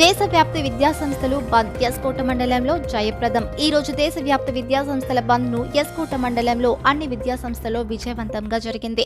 దేశవ్యాప్త విద్యా సంస్థలు బంద్ ఎస్కోట మండలంలో జయప్రదం. ఈ రోజు దేశవ్యాప్త విద్యా సంస్థల బంద్ను ఎస్కోట మండలంలో అన్ని విద్యా సంస్థల్లో విజయవంతంగా జరిగింది.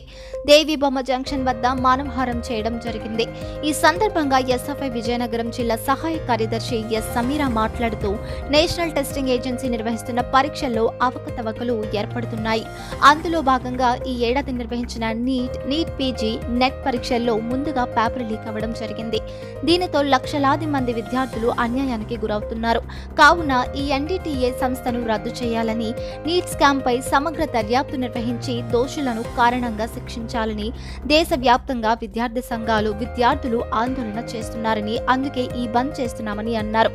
దేవి బొమ్మ జంక్షన్ వద్ద మానవహారం చేయడం జరిగింది. ఈ సందర్భంగా ఎస్ఎఫ్ఐ విజయనగరం జిల్లా సహాయ కార్యదర్శి ఎస్ సమీరా మాట్లాడుతూ నేషనల్ టెస్టింగ్ ఏజెన్సీ నిర్వహిస్తున్న పరీక్షల్లో అవకతవకలు ఏర్పడుతున్నాయి. అందులో భాగంగా ఈ ఏడాది నిర్వహించిన నీట్ నీట్ పీజీ నెట్ పరీక్షల్లో ముందుగా పేపర్ లీక్ అవ్వడం జరిగింది. దీనితో లక్షలాది మంది విద్యార్థులు అన్యాయానికి గురవుతున్నారు. కావున ఈ ఎన్డీటీఏ సంస్థను రద్దు చేయాలని నీట్ స్కామ్ సమగ్ర దర్యాప్తు నిర్వహించి దోషులను కారణంగా శిక్షించాలని దేశవ్యాప్తంగా విద్యార్థి సంఘాలు విద్యార్థులు ఆందోళన చేస్తున్నారని అందుకే ఈ బంద్ చేస్తున్నామని అన్నారు.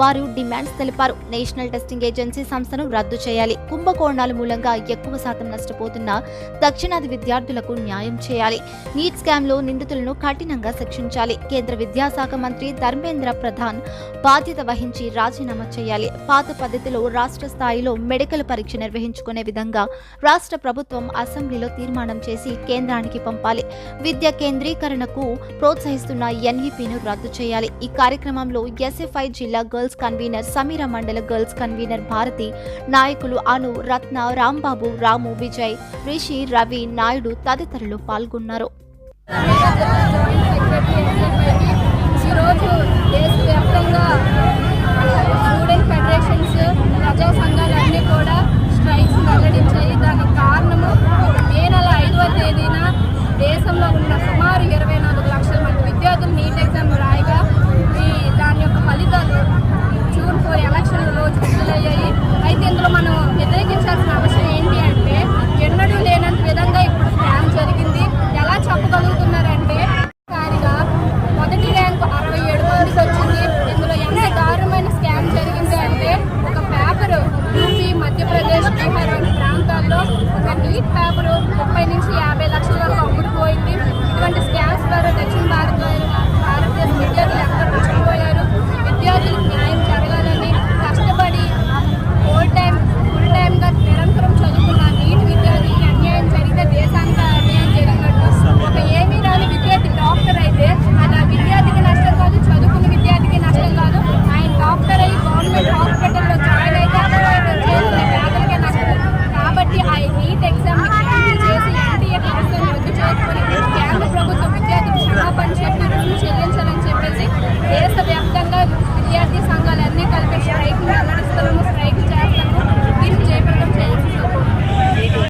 వారు డిమాండ్స్ తెలిపారు. నేషనల్ టెస్టింగ్ ఏజెన్సీ సంస్థను రద్దు చేయాలి. కుంభకోణాల మూలంగా ఎక్కువ శాతం నష్టపోతున్న దక్షిణాది విద్యార్థులకు న్యాయం చేయాలి. నీట్ స్కామ్లో నిందితులను కఠినంగా శిక్షించాలి. కేంద్ర విద్యాశాఖ మంత్రి ధర్మేంద్ర ప్రధాన్ బాధ్యత వహించి రాజీనామా చేయాలి. పాత పద్ధతిలో రాష్ట్ర స్థాయిలో మెడికల్ పరీక్ష నిర్వహించుకునే విధంగా రాష్ట్ర ప్రభుత్వం అసెంబ్లీలో తీర్మానం చేసి కేంద్రానికి పంపాలి. విద్య కేంద్రీకరణకు ప్రోత్సహిస్తున్న ఎన్ఈపీను రద్దు చేయాలి. ఈ కార్యక్రమంలో ఎస్ఎఫ్ఐ జిల్లా గర్ల్స్ కన్వీనర్ సమీర మండల గర్ల్స్ కన్వీనర్ భారతి నాయకులు అను రత్న రాంబాబు రాము విజయ్ రిషి రవి నాయుడు తదితరులు పాల్గొన్నారు. bukan kita perlu